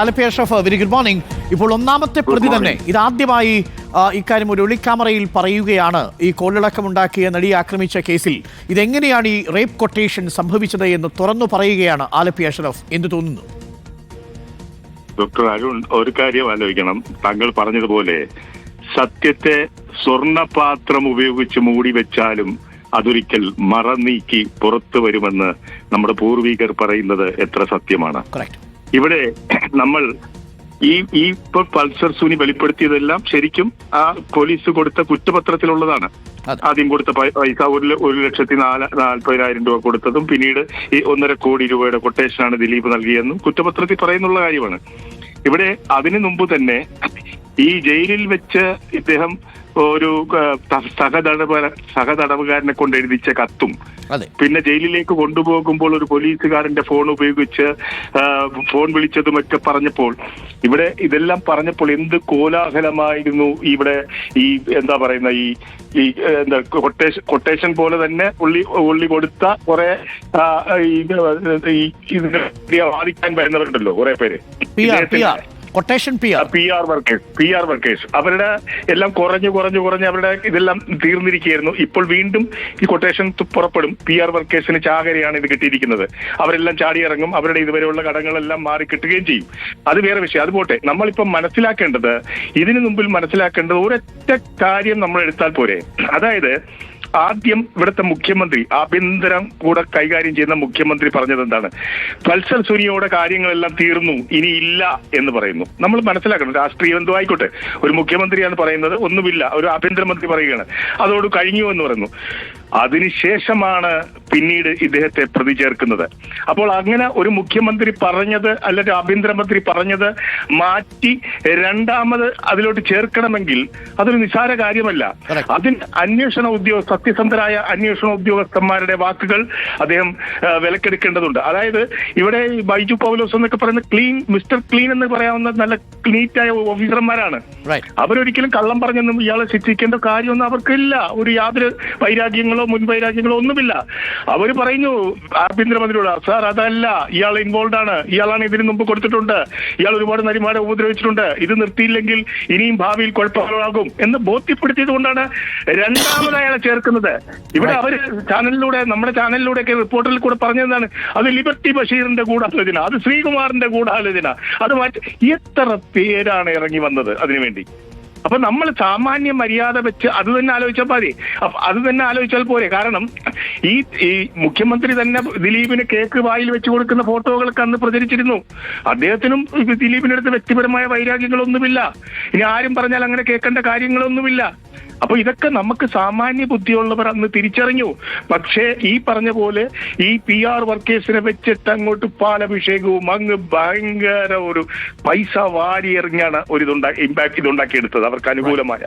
Alleppey Ashraf very good morning ഇപ്പോൾ ഒന്നാമത്തെ പ്രതി തന്നെ. ഇതാദ്യമായി ഇക്കാര്യം ഒരു ഒളിക്യാമറയിൽ പറയുകയാണ് ഈ കോളിളക്കമുണ്ടാക്കിയ നടി ആക്രമിച്ച കേസിൽ. ഇതെങ്ങനെയാണ് ഈ റേപ്പ് കൊട്ടേഷൻ സംഭവിച്ചത് എന്ന് തുറന്നു പറയുകയാണ് ആലപ്പി അഷറഫ്. എന്ത് തോന്നുന്നു? ഡോക്ടർ അരുൺ ഒരു കാര്യം ആലോചിക്കണം. താങ്കൾ പറഞ്ഞതുപോലെ സത്യത്തെ സ്വർണപാത്രം ഉപയോഗിച്ച് മൂടി വെച്ചാലും അതൊരിക്കൽ മറ നീക്കി പുറത്തു വരുമെന്ന് നമ്മുടെ പൂർവികർ പറയുന്നത് എത്ര സത്യമാണ്. ഇവിടെ നമ്മൾ ഈ ഈ ഇപ്പോൾ പൾസർ സൂനി വെളിപ്പെടുത്തിയതെല്ലാം ശരിക്കും ആ പോലീസ് കൊടുത്ത കുറ്റപത്രത്തിലുള്ളതാണ്. ആദ്യം കൊടുത്ത പൈസ ഒരു ഒരു ലക്ഷത്തി നാല് നാൽപ്പതിനായിരം രൂപ കൊടുത്തതും പിന്നീട് ഈ ഒന്നര കോടി രൂപയുടെ കൊട്ടേഷനാണ് ദിലീപ് നൽകിയെന്നും കുറ്റപത്രത്തിൽ പറയുന്നുള്ള കാര്യമാണ്. ഇവിടെ അതിനു മുമ്പ് തന്നെ ഈ ജയിലിൽ വെച്ച് ഇദ്ദേഹം ഒരു സഹതടവ സഹതടവുകാരനെ കൊണ്ട് എഴുതിച്ച കത്തും. പിന്നെ ജയിലിലേക്ക് കൊണ്ടുപോകുമ്പോൾ ഒരു പോലീസുകാരന്റെ ഫോൺ ഉപയോഗിച്ച് ഫോൺ വിളിച്ചതുമൊക്കെ പറഞ്ഞപ്പോൾ ഇവിടെ ഇതെല്ലാം പറഞ്ഞപ്പോൾ എന്ത് കോലാഹലമായിരുന്നു ഇവിടെ ഈ എന്താ പറയുന്ന ഈ ഈ എന്താ കൊട്ടേഷൻ കൊട്ടേഷൻ പോലെ തന്നെ ഉള്ളി ഉള്ളി കൊടുത്ത കുറെ ഈ ഈ ഇതിനെ വാദിക്കാൻ വരുന്നവരുണ്ടല്ലോ കുറെ പേര്. Quotation P R P R workers P R workers അവരുടെ എല്ലാം കുറഞ്ഞു കുറഞ്ഞു കുറഞ്ഞ് അവരുടെ ഇതെല്ലാം തീർന്നിരിക്കുകയായിരുന്നു. ഇപ്പോൾ വീണ്ടും ഈ കൊട്ടേഷൻ പുറപ്പെടും. പി ആർ വർക്കേഴ്സിന് ചാകരയാണ് ഇത് കിട്ടിയിരിക്കുന്നത്. അവരെല്ലാം ചാടി ഇറങ്ങും അവരുടെ ഇതുവരെയുള്ള കടങ്ങളെല്ലാം മാറി കിട്ടുകയും ചെയ്യും. അത് വേറെ വിഷയം. അത് പോട്ടെ. നമ്മളിപ്പം മനസ്സിലാക്കേണ്ടത് ഇതിനു മുമ്പിൽ മനസ്സിലാക്കേണ്ടത് ഒരൊറ്റ കാര്യം നമ്മൾ എടുത്താൽ പോരെ. അതായത് ആദ്യം ഇവിടുത്തെ മുഖ്യമന്ത്രി ആഭ്യന്തരം കൂടെ കൈകാര്യം ചെയ്യുന്ന മുഖ്യമന്ത്രി പറഞ്ഞത് എന്താണ്? പൾസർ സുനിയോടെ കാര്യങ്ങളെല്ലാം തീർന്നു ഇനി ഇല്ല എന്ന് പറയുന്നു. നമ്മൾ മനസ്സിലാക്കണം രാഷ്ട്രീയം എന്തോ ആയിക്കോട്ടെ. ഒരു മുഖ്യമന്ത്രിയാണ് പറയുന്നത് ഒന്നുമില്ല. ഒരു ആഭ്യന്തരമന്ത്രി പറയുകയാണ്. അതോട് കഴിഞ്ഞു എന്ന് പറയുന്നു. അതിനുശേഷമാണ് പിന്നീട് ഇദ്ദേഹത്തെ പ്രതി ചേർക്കുന്നത്. അപ്പോൾ അങ്ങനെ ഒരു മുഖ്യമന്ത്രി പറഞ്ഞത് അല്ലെങ്കിൽ ആഭ്യന്തരമന്ത്രി പറഞ്ഞത് മാറ്റി രണ്ടാമത് അതിലോട്ട് ചേർക്കണമെങ്കിൽ അതൊരു നിസാര കാര്യമല്ല. അതിന് അന്വേഷണ ഉദ്യോഗ സത്യസന്ധരായ അന്വേഷണ ഉദ്യോഗസ്ഥന്മാരുടെ വാക്കുകൾ അദ്ദേഹം വിലക്കെടുക്കേണ്ടതുണ്ട്. അതായത് ഇവിടെ ബൈജു പൗലോസ് എന്നൊക്കെ പറയുന്ന ക്ലീൻ മിസ്റ്റർ ക്ലീൻ എന്ന് പറയാവുന്ന നല്ല നീറ്റായ ഓഫീസർമാരാണ് അവരൊരിക്കലും കള്ളം പറഞ്ഞൊന്നും ഇയാളെ ശിക്ഷിക്കേണ്ട കാര്യമൊന്നും അവർക്കില്ല. ഒരു യാതൊരു വൈരാഗ്യങ്ങളോ മുൻവൈരാഗ്യങ്ങളോ ഒന്നുമില്ല. അവർ പറയുന്നു ആഭ്യന്തരമന്ത്രിയോട് സാർ അതല്ല. ഇയാൾ ഇൻവോൾവ് ആണ്. ഇയാളാണ് ഇതിന് മുമ്പ് കൊടുത്തിട്ടുണ്ട്. ഇയാൾ ഒരുപാട് നരിമാരെ ഉപദ്രവിച്ചിട്ടുണ്ട്. ഇത് നിർത്തിയില്ലെങ്കിൽ ഇനിയും ഭാവിയിൽ കുഴപ്പങ്ങളാകും എന്ന് ബോധ്യപ്പെടുത്തിയത് കൊണ്ടാണ് രണ്ടാമത് അയാളെ ചേർക്കുന്നത്. ഇവിടെ അവർ ചാനലിലൂടെ നമ്മുടെ ചാനലിലൂടെ ഒക്കെ റിപ്പോർട്ടിൽ കൂടെ പറഞ്ഞതാണ് അത് ലിബർട്ടി ബഷീറിന്റെ ഗൂഢാലോചന അത് ശ്രീകുമാറിന്റെ ഗൂഢാലോചന. അത് മാറ്റി എത്ര പേരാണ് ഇറങ്ങി വന്നത് അതിനുവേണ്ടി? അപ്പൊ നമ്മൾ സാമാന്യ മര്യാദ വെച്ച് അത് തന്നെ ആലോചിച്ചാൽ മതി. അത് തന്നെ ആലോചിച്ചാൽ പോരെ. കാരണം ഈ ഈ മുഖ്യമന്ത്രി തന്നെ ദിലീപിന് കേക്ക് വായിൽ വെച്ച് കൊടുക്കുന്ന ഫോട്ടോകളൊക്കെ അന്ന് പ്രചരിച്ചിരുന്നു. അദ്ദേഹത്തിനും ദിലീപിനടുത്ത് വ്യക്തിപരമായ വൈരാഗ്യങ്ങളൊന്നുമില്ല. ഇനി ആരും പറഞ്ഞാൽ അങ്ങനെ കേൾക്കേണ്ട കാര്യങ്ങളൊന്നുമില്ല. അപ്പൊ ഇതൊക്കെ നമുക്ക് സാമാന്യ ബുദ്ധിയുള്ളവർ അന്ന് തിരിച്ചറിഞ്ഞു. പക്ഷേ ഈ പറഞ്ഞ പോലെ ഈ പി ആർ വർക്കേഴ്സിനെ വെച്ചിട്ട് അങ്ങോട്ട് പാലഭിഷേകവും അങ്ങ് ഭയങ്കര ഒരു പൈസ വാരിയെറിഞ്ഞാണ് ഒരു ഇതുണ്ടാക്കി ഇമ്പാക്ട് ഇതുണ്ടാക്കിയെടുത്തത്. അവർക്ക് അനുകൂലമായ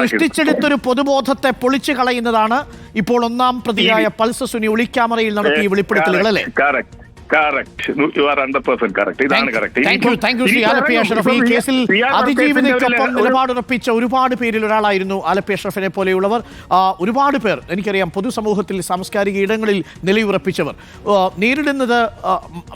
സൃഷ്ടിച്ചെടുത്തൊരു പൊതുബോധത്തെ പൊളിച്ചു കളയുന്നതാണ് ഇപ്പോൾ ഒന്നാം പ്രതിയായ പൾസ് സുനി ഒളിക്യാമറയിൽ നടത്തിയ വെളിപ്പെടുത്തലുകൾ അല്ലേ? Correct, correct. You are 100% correct. ഇതാണ് കറക്റ്റ് യു ഈ കേസിൽ നിലപാടുറപ്പിച്ച ഒരുപാട് പേരിൽ ഒരാളായിരുന്നു ആലപ്പി അഷ്റഫിനെ പോലെയുള്ളവർ. ഒരുപാട് പേർ എനിക്കറിയാം പൊതുസമൂഹത്തിൽ സാംസ്കാരിക ഇടങ്ങളിൽ നിലയുറപ്പിച്ചവർ. നേരിടുന്നത്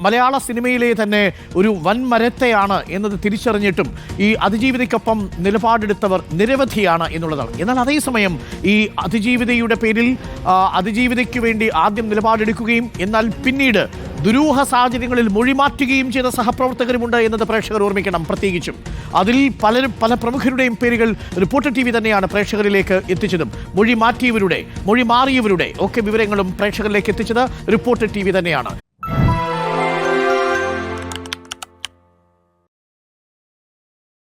മലയാള സിനിമയിലെ തന്നെ ഒരു വൻമരത്തെയാണ് എന്നത് തിരിച്ചറിഞ്ഞിട്ടും ഈ അതിജീവിതയ്ക്കൊപ്പം നിലപാടെടുത്തവർ നിരവധിയാണ് എന്നുള്ളതാണ്. എന്നാൽ അതേസമയം ഈ അതിജീവിതയുടെ പേരിൽ അതിജീവിതയ്ക്ക് വേണ്ടി ആദ്യം നിലപാടെടുക്കുകയും എന്നാൽ പിന്നീട് ദുരൂഹ സാഹചര്യങ്ങളിൽ മൊഴി മാറ്റുകയും ചെയ്ത സഹപ്രവർത്തകരുമുണ്ട് എന്നത് പ്രേക്ഷകർ ഓർമ്മിക്കണം. പ്രത്യേകിച്ചും അതിൽ പലരും പല പ്രമുഖരുടെയും പേരുകൾ റിപ്പോർട്ടർ ടി വി തന്നെയാണ് പ്രേക്ഷകരിലേക്ക് എത്തിച്ചതും. മൊഴി മാറ്റിയവരുടെ മൊഴി മാറിയവരുടെ ഒക്കെ വിവരങ്ങളും പ്രേക്ഷകരിലേക്ക് എത്തിച്ചത് റിപ്പോർട്ടർ ടി വി തന്നെയാണ്.